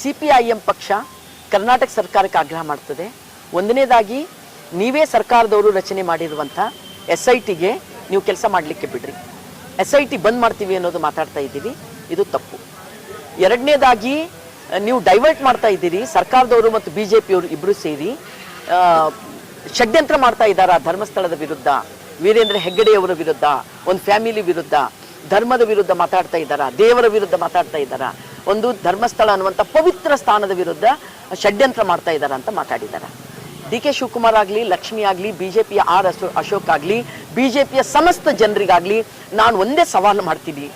C P I M ಪಕ್ಷ ಕರ್ನಾಟಕ ಸರ್ಕಾರಕ್ಕೆ ಆಗ್ರಹ ಮಾಡ್ತದೆ. ಒಂದನೇದಾಗಿ, ನೀವೇ ಸರ್ಕಾರದವರು ರಚನೆ ಮಾಡಿರುವಂಥ ಎಸ್ ಐ ಟಿಗೆ ನೀವು ಕೆಲಸ ಮಾಡಲಿಕ್ಕೆ ಬಿಡ್ರಿ. ಎಸ್ ಐ ಟಿ ಬಂದ್ ಮಾಡ್ತೀವಿ ಅನ್ನೋದು ಮಾತಾಡ್ತಾ ಇದ್ದೀವಿ. ಇದು ತಪ್ಪು. ಎರಡನೇದಾಗಿ, ನೀವು ಡೈವರ್ಟ್ ಮಾಡ್ತಾ ಇದ್ದೀರಿ. ಸರ್ಕಾರದವರು ಮತ್ತು ಬಿ ಜೆ ಪಿಯವರು ಇಬ್ಬರು ಸೇರಿ ಷಡ್ಯಂತ್ರ ಮಾಡ್ತಾ ಇದ್ದಾರಾ? ಧರ್ಮಸ್ಥಳದ ವಿರುದ್ಧ, ವೀರೇಂದ್ರ ಹೆಗ್ಗಡೆಯವರ ವಿರುದ್ಧ, ಒಂದು ಫ್ಯಾಮಿಲಿ ವಿರುದ್ಧ, ಧರ್ಮದ ವಿರುದ್ಧ ಮಾತಾಡ್ತಾ ಇದ್ದಾರಾ? ದೇವರ ವಿರುದ್ಧ ಮಾತಾಡ್ತಾ ಇದ್ದಾರಾ? ಒಂದು ಧರ್ಮಸ್ಥಳ ಅನ್ನುವಂಥ ಪವಿತ್ರ ಸ್ಥಾನದ ವಿರುದ್ಧ ಷಡ್ಯಂತ್ರ ಮಾಡ್ತಾ ಇದ್ದಾರೆ ಅಂತ ಮಾತಾಡಿದ್ದಾರೆ. ಡಿ ಕೆ ಶಿವಕುಮಾರ್ ಆಗಲಿ, ಲಕ್ಷ್ಮಿ ಆಗಲಿ ಪಿಯ ಆರ್ ಅಶೋ, ಅಶೋಕ್ ಆಗಲಿ ಬಿಜೆಪಿಯ ಸಮಸ್ತ ಜನರಿಗಾಗಲಿ ನಾನು ಒಂದೇ ಸವಾಲು ಮಾಡ್ತೀನಿ.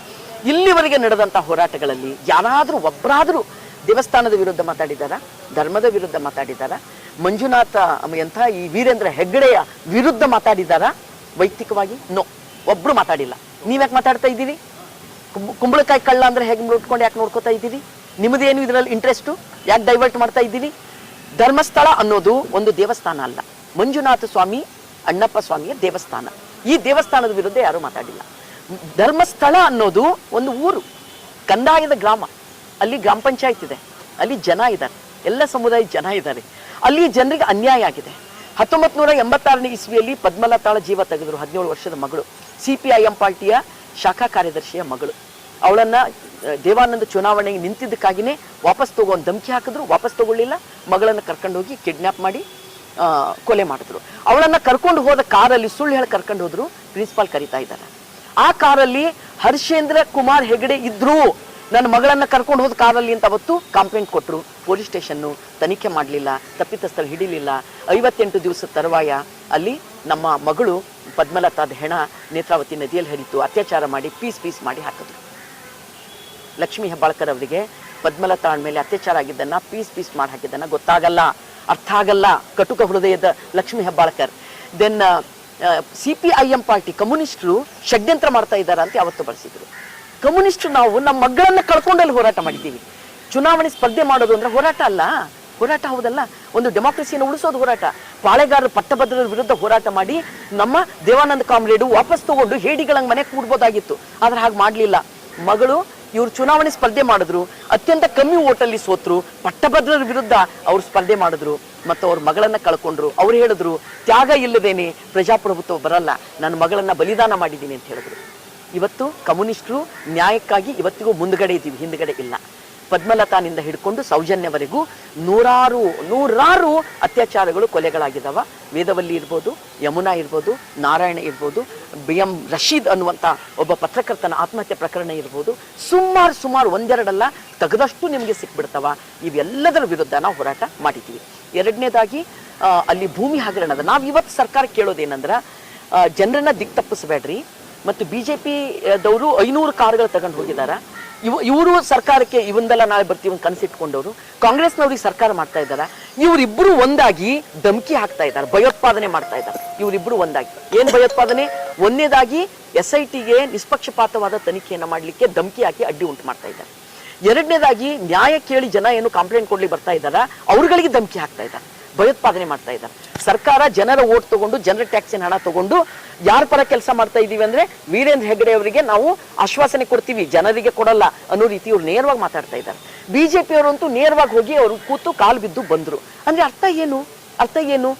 ಇಲ್ಲಿವರೆಗೆ ನಡೆದಂಥ ಹೋರಾಟಗಳಲ್ಲಿ ಯಾರಾದರೂ ಒಬ್ಬರಾದರೂ ದೇವಸ್ಥಾನದ ವಿರುದ್ಧ ಮಾತಾಡಿದ್ದಾರಾ? ಧರ್ಮದ ವಿರುದ್ಧ ಮಾತಾಡಿದ್ದಾರಾ? ಮಂಜುನಾಥ ಎಂಥ ಈ ವೀರೇಂದ್ರ ಹೆಗ್ಗಡೆಯ ವಿರುದ್ಧ ಮಾತಾಡಿದಾರಾ ವೈಯಕ್ತಿಕವಾಗಿ? ನೋ, ಒಬ್ರು ಮಾತಾಡಿಲ್ಲ. ನೀವ್ಯಾಕೆ ಮಾತಾಡ್ತಾ ಇದ್ದೀರಿ? ಕುಂಬಳಕಾಯಿ ಕಳ್ಳ ಅಂದ್ರೆ ಹೇಗೆ ನೋಡ್ಕೊಂಡು ಯಾಕೆ ನೋಡ್ಕೋತಾ ಇದ್ದೀರಿ? ನಿಮ್ಮದೇನು ಇದರಲ್ಲಿ ಇಂಟ್ರೆಸ್ಟು ಯಾಕೆ ಡೈವರ್ಟ್ ಮಾಡ್ತಾ ಇದ್ದೀರಿ? ಧರ್ಮಸ್ಥಳ ಅನ್ನೋದು ಒಂದು ದೇವಸ್ಥಾನ ಅಲ್ಲ. ಮಂಜುನಾಥ ಸ್ವಾಮಿ, ಅಣ್ಣಪ್ಪ ಸ್ವಾಮಿಯ ದೇವಸ್ಥಾನ. ಈ ದೇವಸ್ಥಾನದ ವಿರುದ್ಧ ಯಾರೂ ಮಾತಾಡಿಲ್ಲ. ಧರ್ಮಸ್ಥಳ ಅನ್ನೋದು ಒಂದು ಊರು. ಕಂದಾಯದ ಗ್ರಾಮ. ಅಲ್ಲಿ ಗ್ರಾಮ ಪಂಚಾಯತ್ ಇದೆ. ಅಲ್ಲಿ ಜನ ಇದ್ದಾರೆ. ಎಲ್ಲ ಸಮುದಾಯದ ಜನ ಇದ್ದಾರೆ. ಅಲ್ಲಿ ಜನರಿಗೆ ಅನ್ಯಾಯ ಆಗಿದೆ. ಹತ್ತೊಂಬತ್ತು ನೂರ ಎಂಬತ್ತಾರನೇ ಇಸ್ವಿಯಲ್ಲಿ ಪದ್ಮಲತಾಳ ಜೀವ ತೆಗೆದರು ಹದಿನೇಳು ವರ್ಷದ ಮಗಳು. ಸಿ ಪಿ ಐ ಎಂ ಪಾರ್ಟಿಯ ಶಾಖಾ ಕಾರ್ಯದರ್ಶಿಯ ಮಗಳು. ಅವಳನ್ನ ದೇವಾನಂದ ಚುನಾವಣೆಗೆ ನಿಂತಿದ್ದಕ್ಕಾಗಿನೇ ವಾಪಸ್ ತಗೋ ಧಮಕಿ ಹಾಕಿದ್ರು, ವಾಪಸ್ ತಗೊಳ್ಳಿಲ್ಲ. ಮಗಳನ್ನು ಕರ್ಕೊಂಡೋಗಿ ಕಿಡ್ನಾಪ್ ಮಾಡಿ ಕೊಲೆ ಮಾಡಿದ್ರು. ಅವಳನ್ನ ಕರ್ಕೊಂಡು ಹೋದ ಕಾರಲ್ಲಿ ಸುಳ್ಳು ಹೇಳಿ ಕರ್ಕೊಂಡು ಹೋದ್ರು, ಪ್ರಿನ್ಸಿಪಾಲ್ ಕರಿತಾ ಇದ್ದಾರೆ. ಆ ಕಾರಲ್ಲಿ ಹರ್ಷೇಂದ್ರ ಕುಮಾರ್ ಹೆಗಡೆ ಇದ್ರು. ನನ್ನ ಮಗಳನ್ನ ಕರ್ಕೊಂಡು ಹೋದ ಕಾರಲ್ಲಿ ಅಂತ ಅವತ್ತು ಕಂಪ್ಲೇಂಟ್ ಕೊಟ್ಟರು ಪೊಲೀಸ್ ಸ್ಟೇಷನ್ನು ತನಿಖೆ ಮಾಡಲಿಲ್ಲ, ತಪ್ಪಿತಸ್ಥರು ಹಿಡಿಲಿಲ್ಲ. ಐವತ್ತೆಂಟು ದಿವಸದ ತರುವಾಯ ಅಲ್ಲಿ ನಮ್ಮ ಮಗಳು ಪದ್ಮಲತಾದ ಹೆಣ ನೇತ್ರಾವತಿ ನದಿಯಲ್ಲಿ ಹರಿತು ಅತ್ಯಾಚಾರ ಮಾಡಿ, ಪೀಸ್ ಪೀಸ್ ಮಾಡಿ ಹಾಕಿದ್ರು. ಲಕ್ಷ್ಮೀ ಹೆಬ್ಬಾಳ್ಕರ್ ಅವರಿಗೆ ಪದ್ಮಲತಾ ಮೇಲೆ ಅತ್ಯಾಚಾರ ಆಗಿದ್ದನ್ನ ಪೀಸ್ ಪೀಸ್ ಮಾಡಿ ಹಾಕಿದ್ದನ್ನ ಗೊತ್ತಾಗಲ್ಲ, ಅರ್ಥ ಆಗಲ್ಲ. ಕಟುಕ ಹೃದಯದ Lakshmi Hebbalkar. Then C P I M party ಕಮ್ಯುನಿಸ್ಟರು ಷಡ್ಯಂತ್ರ ಮಾಡ್ತಾ ಇದ್ದಾರೆ ಅಂತ ಅವತ್ತು ಬಳಸಿದ್ರು ಕಮ್ಯುನಿಸ್ಟ್ ನಾವು ನಮ್ಮ ಮಗಳನ್ನ ಕಳ್ಕೊಂಡಲ್ಲಿ ಹೋರಾಟ ಮಾಡಿದ್ದೀವಿ. ಚುನಾವಣೆ ಸ್ಪರ್ಧೆ ಮಾಡೋದು ಅಂದ್ರೆ ಹೋರಾಟ ಅಲ್ಲ. ಹೋರಾಟ ಹೌದಲ್ಲ? ಒಂದು ಡೆಮಾಕ್ರಸಿಯನ್ನು ಉಳಿಸೋದು ಹೋರಾಟ. ಪಾಳೆಗಾರರು ಪಟ್ಟಭದ್ರರ ವಿರುದ್ಧ ಹೋರಾಟ ಮಾಡಿ ನಮ್ಮ ದೇವಾನಂದ ಕಾಮ್ರೇಡು ವಾಪಸ್ ತಗೊಂಡು ಹೇಡಿಗಳಂಗೆ ಮನೆ ಕೂಡ್ಬೋದಾಗಿತ್ತು. ಆದ್ರೆ ಹಾಗೆ ಮಾಡಲಿಲ್ಲ. ಮಗಳು ಇವ್ರು ಚುನಾವಣೆ ಸ್ಪರ್ಧೆ ಮಾಡಿದ್ರು, ಅತ್ಯಂತ ಕಮ್ಮಿ ಓಟಲ್ಲಿ ಸೋತ್ರು, ಪಟ್ಟಭದ್ರರ ವಿರುದ್ಧ ಅವರು ಸ್ಪರ್ಧೆ ಮಾಡಿದ್ರು, ಮತ್ತು ಅವ್ರ ಮಗಳನ್ನ ಕಳ್ಕೊಂಡ್ರು. ಅವ್ರು ಹೇಳಿದ್ರು, ತ್ಯಾಗ ಇಲ್ಲದೇನೆ ಪ್ರಜಾಪ್ರಭುತ್ವ ಬರಲ್ಲ ನನ್ನ ಮಗಳನ್ನ ಬಲಿದಾನ ಮಾಡಿದ್ದೀನಿ ಅಂತ ಹೇಳಿದ್ರು. ಇವತ್ತು ಕಮ್ಯುನಿಸ್ಟರು ನ್ಯಾಯಕ್ಕಾಗಿ ಇವತ್ತಿಗೂ ಮುಂದ್ಗಡೆ ಇದ್ದೀವಿ ಹಿಂದ್ಗಡೆ ಇಲ್ಲ. ಪದ್ಮಲತಾನಿಂದ ಹಿಡ್ಕೊಂಡು ಸೌಜನ್ಯವರೆಗೂ ನೂರಾರು ನೂರಾರು ಅತ್ಯಾಚಾರಗಳು, ಕೊಲೆಗಳಾಗಿದ್ದಾವ. ವೇದವಲ್ಲಿ ಇರ್ಬೋದು, ಯಮುನಾ ಇರ್ಬೋದು, ನಾರಾಯಣ ಇರ್ಬೋದು, ಬಿ ಎಂ ರಶೀದ್ ಅನ್ನುವಂಥ ಒಬ್ಬ ಪತ್ರಕರ್ತನ ಆತ್ಮಹತ್ಯೆ ಪ್ರಕರಣ ಇರ್ಬೋದು. ಸುಮಾರು ಸುಮಾರು ಒಂದೆರಡಲ್ಲ ತೆಗೆದಷ್ಟು ನಿಮಗೆ ಸಿಕ್ಬಿಡ್ತಾವ. ಇವೆಲ್ಲದರ ವಿರುದ್ಧ ನಾವು ಹೋರಾಟ ಮಾಡಿದ್ದೀವಿ. ಎರಡನೇದಾಗಿ ಅಲ್ಲಿ ಭೂಮಿ ಹಗರಣದ ನಾವು ಇವತ್ತು ಸರ್ಕಾರ ಕೇಳೋದೇನಂದ್ರೆ ಜನರನ್ನ ದಿಕ್ ತಪ್ಪಿಸ್ಬೇಡ್ರಿ ಮತ್ತು ಬಿ ಜೆ ಪಿದವರು ಐನೂರು ಕಾರ್ಗಳು ತಗೊಂಡು ಹೋಗಿದ್ದಾರೆ ಇವು ಇವರು ಸರ್ಕಾರಕ್ಕೆ ಇವಂದೆಲ್ಲ ನಾಳೆ ಬರ್ತೀವಿ ಕನಸಿಟ್ಕೊಂಡವರು. ಕಾಂಗ್ರೆಸ್ನವ್ರಿಗೆ ಸರ್ಕಾರ ಮಾಡ್ತಾ ಇದ್ದಾರೆ? ಇವರಿಬ್ಬರು ಒಂದಾಗಿ ಧಮಕಿ ಹಾಕ್ತಾ ಇದ್ದಾರೆ, ಭಯೋತ್ಪಾದನೆ ಮಾಡ್ತಾ ಇದ್ದಾರೆ. ಇವರಿಬ್ಬರು ಒಂದಾಗಿ. ಏನು ಭಯೋತ್ಪಾದನೆ? ಒಂದನೇದಾಗಿ ಎಸ್ ಐ ಟಿಗೆ ನಿಷ್ಪಕ್ಷಪಾತವಾದ ತನಿಖೆಯನ್ನು ಮಾಡಲಿಕ್ಕೆ ಧಮಕಿ ಹಾಕಿ ಅಡ್ಡಿ ಉಂಟು ಮಾಡ್ತಾ ಇದ್ದಾರೆ. ಎರಡನೇದಾಗಿ ನ್ಯಾಯ ಕೇಳಿ ಜನ ಏನು ಕಂಪ್ಲೇಂಟ್ ಕೊಡ್ಲಿ ಬರ್ತಾ ಇದ್ದಾರ? ಅವ್ರುಗಳಿಗೆ ಧಮಕಿ ಹಾಕ್ತಾ ಇದ್ದಾರೆ. ಭಯೋತ್ಪಾದನೆ ಮಾಡ್ತಾ ಇದ್ದಾರೆ. ಸರ್ಕಾರ ಜನರ ಓಟ್ ತಗೊಂಡು, ಜನರ ಟ್ಯಾಕ್ಸಿನ ಹಣ ತಗೊಂಡು ಯಾರ ಪರ ಕೆಲಸ ಮಾಡ್ತಾ ಇದೀವಿ ಅಂದ್ರೆ ವೀರೇಂದ್ರ ಹೆಗಡೆ ಅವರಿಗೆ ನಾವು ಆಶ್ವಾಸನೆ ಕೊಡ್ತೀವಿ. ಜನರಿಗೆ ಕೊಡಲ್ಲ ಅನ್ನೋ ರೀತಿ ಇವ್ರು ನೇರವಾಗಿ ಮಾತಾಡ್ತಾ ಇದ್ದಾರೆ. ಬಿಜೆಪಿಯವರಂತೂ ನೇರವಾಗಿ ಹೋಗಿ ಅವರು ಕೂತು ಕಾಲು ಬಿದ್ದು ಬಂದ್ರು. ಅಂದ್ರೆ ಅರ್ಥ ಏನು? ಅರ್ಥ ಏನು?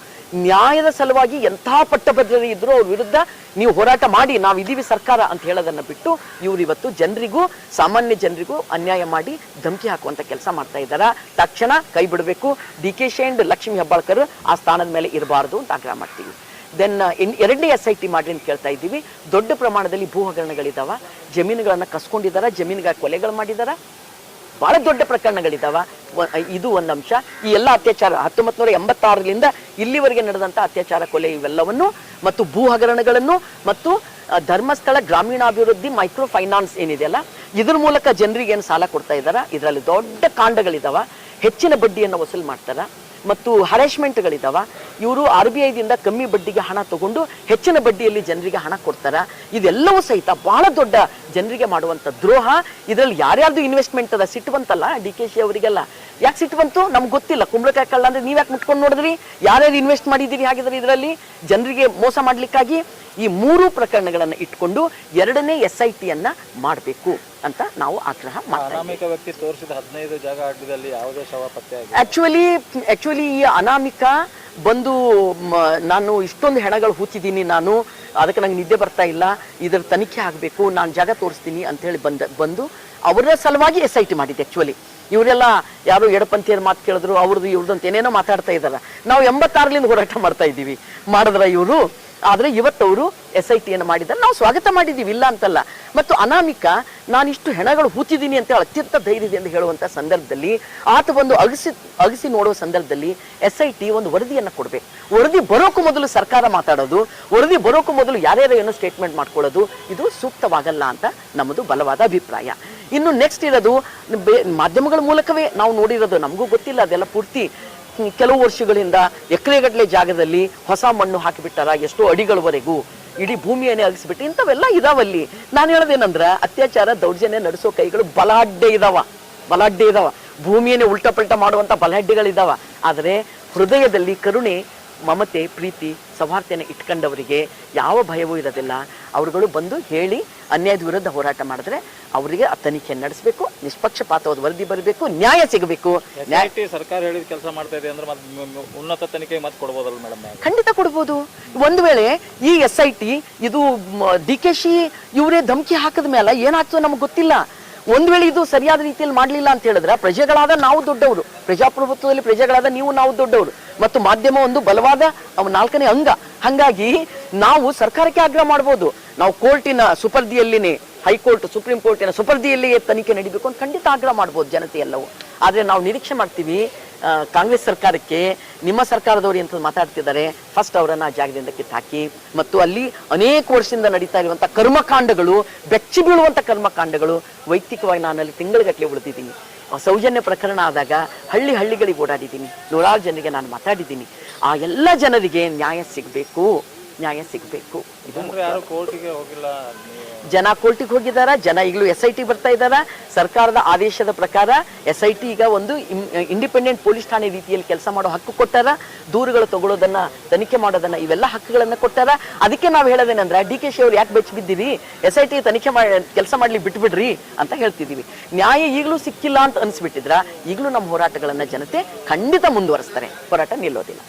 ನ್ಯಾಯದ ಸಲುವಾಗಿ ಎಂಥ ಪಟ್ಟಭದ್ರರು ಇದ್ರು ಅವ್ರ ವಿರುದ್ಧ ನೀವು ಹೋರಾಟ ಮಾಡಿ, ನಾವು ಇದೀವಿ ಸರ್ಕಾರ ಅಂತ ಹೇಳೋದನ್ನ ಬಿಟ್ಟು ಇವರು ಇವತ್ತು ಜನರಿಗೂ, ಸಾಮಾನ್ಯ ಜನರಿಗೂ ಅನ್ಯಾಯ ಮಾಡಿ ಧಮಕಿ ಹಾಕುವಂತ ಕೆಲಸ ಮಾಡ್ತಾ ಇದ್ದಾರ? ತಕ್ಷಣ ಕೈ ಬಿಡಬೇಕು. D K Shi and Lakshmi Hebbalkar ಆ ಸ್ಥಾನದ ಮೇಲೆ ಇರಬಾರದು ಅಂತ ಆಗ್ರಹ ಮಾಡ್ತೀವಿ. ದೆನ್ ಎರಡನೇ ಎಸ್ ಐ ಟಿ ಮಾಡ್ರಿ ಅಂತ ಕೇಳ್ತಾ ಇದ್ದೀವಿ. ದೊಡ್ಡ ಪ್ರಮಾಣದಲ್ಲಿ ಭೂ ಹಗರಣಗಳಿದ್ದಾವೆ ಜಮೀನುಗಳನ್ನು ಕಸ್ಕೊಂಡಿದ್ದಾರೆ ಜಮೀನುಗಳ ಕೊಲೆಗಳು ಮಾಡಿದಾರ. ಬಹಳ ದೊಡ್ಡ ಪ್ರಕರಣಗಳಿದಾವ. ಇದು ಒಂದು ಅಂಶ. ಈ ಎಲ್ಲ ಅತ್ಯಾಚಾರ ಹತ್ತೊಂಬತ್ತು ನೂರ ಎಂಬತ್ತಾರರಿಂದ ಇಲ್ಲಿವರೆಗೆ ನಡೆದಂತ ಅತ್ಯಾಚಾರ ಕೊಲೆ ಇವೆಲ್ಲವನ್ನು ಮತ್ತು ಭೂ ಹಗರಣಗಳನ್ನು ಮತ್ತು ಧರ್ಮಸ್ಥಳ ಗ್ರಾಮೀಣಾಭಿವೃದ್ಧಿ ಮೈಕ್ರೋ ಫೈನಾನ್ಸ್ ಏನಿದೆಯಲ್ಲ ಇದ್ರ ಮೂಲಕ ಜನರಿಗೆ ಏನು ಸಾಲ ಕೊಡ್ತಾ ಇದಾರ? ಇದರಲ್ಲಿ ದೊಡ್ಡ ಕಾಂಡಗಳಿದಾವ. ಹೆಚ್ಚಿನ ಬಡ್ಡಿಯನ್ನು ವಸೂಲ್ ಮಾಡ್ತಾರ. ಮತ್ತು ಹರಾಸ್ಮೆಂಟ್ಗಳಿದಾವ. ಇವರು ಆರ್ ಬಿ ಐದಿಂದ ಕಮ್ಮಿ ಬಡ್ಡಿಗೆ ಹಣ ತಗೊಂಡು ಹೆಚ್ಚಿನ ಬಡ್ಡಿಯಲ್ಲಿ ಜನರಿಗೆ ಹಣ ಕೊಡ್ತಾರೆ. ಇದೆಲ್ಲವೂ ಸಹಿತ ಬಹಳ ದೊಡ್ಡ ಜನರಿಗೆ ಮಾಡುವಂತ ದ್ರೋಹ. ಇದರಲ್ಲಿ ಯಾರ್ಯಾರ್ದು ಇನ್ವೆಸ್ಟ್ಮೆಂಟ್ ಅದ? ಸಿಟ್ಟು ಬಂತಲ್ಲ ಡಿ ಕೆ ಶಿ ಅವರಿಗೆಲ್ಲ. ಯಾಕೆ ಸಿಟ್ಟು ಬಂತು? ನಮ್ಗೆ ಗೊತ್ತಿಲ್ಲ. ಕುಂಬಳಕಾಯಿ ಕಳ್ಳ ಅಂದ್ರೆ ನೀವು ಯಾಕೆ ಮುಟ್ಕೊಂಡು ನೋಡಿದ್ರಿ? ಯಾರ್ಯಾರು ಇನ್ವೆಸ್ಟ್ ಮಾಡಿದ್ದೀರಿ ಹಾಗಿದ್ರೆ ಇದರಲ್ಲಿ? ಜನರಿಗೆ ಮೋಸ ಮಾಡ್ಲಿಕ್ಕಾಗಿ? ಈ ಮೂರು ಪ್ರಕರಣಗಳನ್ನು ಇಟ್ಕೊಂಡು ಎರಡನೇ ಎಸ್ ಐ ಟಿಯನ್ನ ಮಾಡಬೇಕು ಅಂತ ನಾವು ಆಗ್ರಹ ಆಕ್ಚುಲಿ ಆಕ್ಚುಲಿ ಈ ಅನಾಮಿಕ ಬಂದು ನಾನು ಇಷ್ಟೊಂದು ಹೆಣಗಳು ಹೂತಿದ್ದೀನಿ ನಾನು ಅದಕ್ಕೆ ನಂಗೆ ನಿದ್ದೆ ಬರ್ತಾ ಇಲ್ಲ ಇದರ ತನಿಖೆ ಆಗಬೇಕು ನಾನು ಜಾಗ ತೋರಿಸ್ತೀನಿ ಅಂತ ಹೇಳಿ ಬಂದ ಬಂದು ಅವರ ಸಲುವಾಗಿ ಎಸ್ ಐ ಟಿ ಮಾಡಿದ್ದೆ ಆಕ್ಚುಲಿ ಇವರೆಲ್ಲ ಯಾರು ಎಡಪಂಥೀಯರ ಮಾತು ಕೇಳಿದ್ರು ಅವ್ರದ್ದು ಇವ್ರದ್ದು ಅಂತ ಏನೇನೋ ಮಾತಾಡ್ತಾ ಇದ್ದಾರೆ. ನಾವು ಎಂಬತ್ತಾರಲಿಂದ ಹೋರಾಟ ಮಾಡ್ತಾ ಇದ್ದೀವಿ. ಮಾಡಿದ್ರ ಇವರು? ಆದ್ರೆ ಇವತ್ತವರು ಎಸ್ ಐ ಟಿಯನ್ನು ಮಾಡಿದ್ದಾರೆ ನಾವು ಸ್ವಾಗತ ಮಾಡಿದ್ದೀವಿ, ಇಲ್ಲ ಅಂತಲ್ಲ. ಮತ್ತು ಅನಾಮಿಕ ನಾನಿಷ್ಟು ಹೆಣಗಳು ಹೂತಿದ್ದೀನಿ ಅಂತ ಹೇಳಿ ಅತ್ಯಂತ ಧೈರ್ಯದಿಂದ ಹೇಳುವಂತ ಸಂದರ್ಭದಲ್ಲಿ, ಆತ ಒಂದು ಅಗಸಿ ಅಗಸಿ ನೋಡುವ ಸಂದರ್ಭದಲ್ಲಿ ಎಸ್ ಐ ಟಿ ಒಂದು ವರದಿಯನ್ನು ಕೊಡಬೇಕು. ವರದಿ ಬರೋಕು ಮೊದಲು ಸರ್ಕಾರ ಮಾತಾಡೋದು, ವರದಿ ಬರೋಕು ಮೊದಲು ಯಾರ್ಯಾರು ಏನೋ ಸ್ಟೇಟ್ಮೆಂಟ್ ಮಾಡ್ಕೊಳ್ಳೋದು, ಇದು ಸೂಕ್ತವಾಗಲ್ಲ ಅಂತ ನಮ್ಮದು ಬಲವಾದ ಅಭಿಪ್ರಾಯ. ಇನ್ನು ನೆಕ್ಸ್ಟ್ ಇರೋದು ಮಾಧ್ಯಮಗಳ ಮೂಲಕವೇ ನಾವು ನೋಡಿರೋದು, ನಮಗೂ ಗೊತ್ತಿಲ್ಲ, ಅದೆಲ್ಲ ಪೂರ್ತಿ ಕೆಲವು ವರ್ಷಗಳಿಂದ ಎಕರೆಗಟ್ಟಲೆ ಜಾಗದಲ್ಲಿ ಹೊಸ ಮಣ್ಣು ಹಾಕಿಬಿಟ್ಟಾರ, ಎಷ್ಟೋ ಅಡಿಗಳವರೆಗೂ. ಇಡೀ ಭೂಮಿಯನ್ನೇ ಅಗಿಸ್ಬಿಟ್ಟು ಇಂಥವೆಲ್ಲ ಇದಾವಲ್ಲಿ. ನಾನು ಹೇಳೋದೇನಂದ್ರ, ಅತ್ಯಾಚಾರ ದೌರ್ಜನ್ಯ ನಡೆಸೋ ಕೈಗಳು ಬಲಾಢ್ಯ ಇದಾವ. ಬಲಾಢ್ಯ ಇದಾವ. ಭೂಮಿಯನ್ನೇ ಉಲ್ಟಾ ಪಲ್ಟ ಮಾಡುವಂತ ಬಲಾಢ್ಯಗಳಿದಾವ. ಆದರೆ ಹೃದಯದಲ್ಲಿ ಕರುಣೆ ಮಮತೆ ಪ್ರೀತಿ ಸೌಹಾರ್ದತೆಯನ್ನು ಇಟ್ಕೊಂಡವರಿಗೆ ಯಾವ ಭಯವೂ ಇರೋದಿಲ್ಲ. ಅವರುಗಳು ಬಂದು ಹೇಳಿ ಅನ್ಯಾಯದ ವಿರುದ್ಧ ಹೋರಾಟ ಮಾಡಿದ್ರೆ ಅವರಿಗೆ ಆ ತನಿಖೆ ನಡೆಸಬೇಕು ನಿಷ್ಪಕ್ಷಪಾತವಾದ ವರದಿ ಬರಬೇಕು ನ್ಯಾಯ ಸಿಗಬೇಕು. ಸರ್ಕಾರ ಹೇಳಿದ ಕೆಲಸ ಮಾಡ್ತಾ ಇದೆ ಅಂದ್ರೆ ಉನ್ನತ ತನಿಖೆ ಮತ್ತೆ ಕೊಡ್ಬೋದಲ್ಲ ಮೇಡಮ್ ಖಂಡಿತ ಕೊಡ್ಬೋದು. ಒಂದು ವೇಳೆ ಈ ಎಸ್ ಐ ಟಿ ಇದು ಡಿ ಕೆ ಶಿ ಇವರೇ ಧಮಕಿ ಹಾಕಿದ ಮೇಲೆ ಏನಾಗ್ತದೆ ನಮ್ಗೆ ಗೊತ್ತಿಲ್ಲ. ಒಂದ್ ವೇಳೆ ಇದು ಸರಿಯಾದ ರೀತಿಯಲ್ಲಿ ಮಾಡಲಿಲ್ಲ ಅಂತ ಹೇಳಿದ್ರೆ ಪ್ರಜೆಗಳಾದ ನಾವು ದೊಡ್ಡವರು, ಪ್ರಜಾಪ್ರಭುತ್ವದಲ್ಲಿ ಪ್ರಜೆಗಳಾದ ನೀವು ನಾವು ದೊಡ್ಡವರು ಮತ್ತು ಮಾಧ್ಯಮ ಒಂದು ಬಲವಾದ ಅವ್ ನಾಲ್ಕನೇ ಅಂಗ. ಹಂಗಾಗಿ ನಾವು ಸರ್ಕಾರಕ್ಕೆ ಆಗ್ರಹ ಮಾಡ್ಬೋದು. ನಾವು ಕೋರ್ಟಿನ ಸುಪರ್ದಿಯಲ್ಲಿನೇ ಹೈಕೋರ್ಟ್, ಸುಪ್ರೀಂ ಕೋರ್ಟಿನ ಸುಪರ್ದಿಯಲ್ಲಿಯೇ ತನಿಖೆ ನಡಿಬೇಕು ಅಂತ ಖಂಡಿತ ಆಗ್ರಹ ಮಾಡ್ಬೋದು ಜನತೆ ಎಲ್ಲವೂ. ಆದರೆ ನಾವು ನಿರೀಕ್ಷೆ ಮಾಡ್ತೀವಿ ಕಾಂಗ್ರೆಸ್ ಸರ್ಕಾರಕ್ಕೆ, ನಿಮ್ಮ ಸರ್ಕಾರದವರು ಅಂತ ಮಾತಾಡ್ತಿದ್ದಾರೆ ಫಸ್ಟ್ ಅವರನ್ನು ಆ ಜಾಗದಿಂದ ಕಿತ್ತಾಕಿ, ಮತ್ತು ಅಲ್ಲಿ ಅನೇಕ ವರ್ಷದಿಂದ ನಡೀತಾ ಇರುವಂಥ ಕರ್ಮಕಾಂಡಗಳು, ಬೆಚ್ಚಿ ಬೀಳುವಂಥ ಕರ್ಮಕಾಂಡಗಳು, ವೈಯಕ್ತಿಕವಾಗಿ ನಾನು ಅಲ್ಲಿ ತಿಂಗಳಗಟ್ಟಲೆ ಉಳಿದಿದ್ದೀನಿ. ಸೌಜನ್ಯ ಪ್ರಕರಣ ಆದಾಗ ಹಳ್ಳಿ ಹಳ್ಳಿಗಳಿಗೆ ಓಡಾಡಿದ್ದೀನಿ. ನೂರಾರು ಜನರಿಗೆ ನಾನು ಮಾತಾಡಿದ್ದೀನಿ. ಆ ಎಲ್ಲ ಜನರಿಗೆ ನ್ಯಾಯ ಸಿಗಬೇಕು. ನ್ಯಾಯ ಸಿಗಬೇಕು. ಇದು ಯಾರು ಕೋರ್ಟಿಗೆ ಹೋಗಿಲ್ಲ ಜನ ಕೋರ್ಟಿಗೆ ಹೋಗಿದಾರ ಜನ ಈಗಲೂ ಎಸ್ ಐ ಟಿ ಬರ್ತಾ ಇದಾರ ಸರ್ಕಾರದ ಆದೇಶದ ಪ್ರಕಾರ ಎಸ್ ಐ ಟಿ ಈಗ ಒಂದು ಇಂಡಿಪೆಂಡೆಂಟ್ ಪೊಲೀಸ್ ಠಾಣೆ ರೀತಿಯಲ್ಲಿ ಕೆಲಸ ಮಾಡೋ ಹಕ್ಕು ಕೊಟ್ಟಾರ? ದೂರುಗಳು ತಗೊಳ್ಳೋದನ್ನ ತನಿಖೆ ಮಾಡೋದನ್ನ ಇವೆಲ್ಲ ಹಕ್ಕುಗಳನ್ನ ಕೊಟ್ಟಾರ? ಅದಕ್ಕೆ ನಾವು ಹೇಳೋದೇನಂದ್ರೆ ಡಿ ಕೆ ಶಿ ಅವ್ರು ಯಾಕೆ ಬೆಚ್ಚ ಬಿದ್ದೀರಿ? ಎಸ್ ಐ ಟಿ ತನಿಖೆ ಮಾಡಿ ಕೆಲಸ ಮಾಡ್ಲಿ ಬಿಟ್ಬಿಡ್ರಿ ಅಂತ ಹೇಳ್ತಿದೀವಿ. ನ್ಯಾಯ ಈಗಲೂ ಸಿಕ್ಕಿಲ್ಲ ಅಂತ ಅನ್ಸ್ಬಿಟ್ಟಿದ್ರ? ಈಗಲೂ ನಮ್ಮ ಹೋರಾಟಗಳನ್ನ ಜನತೆ ಖಂಡಿತ ಮುಂದುವರಿಸ್ತಾರೆ. ಹೋರಾಟ ನಿಲ್ಲೋದಿಲ್ಲ.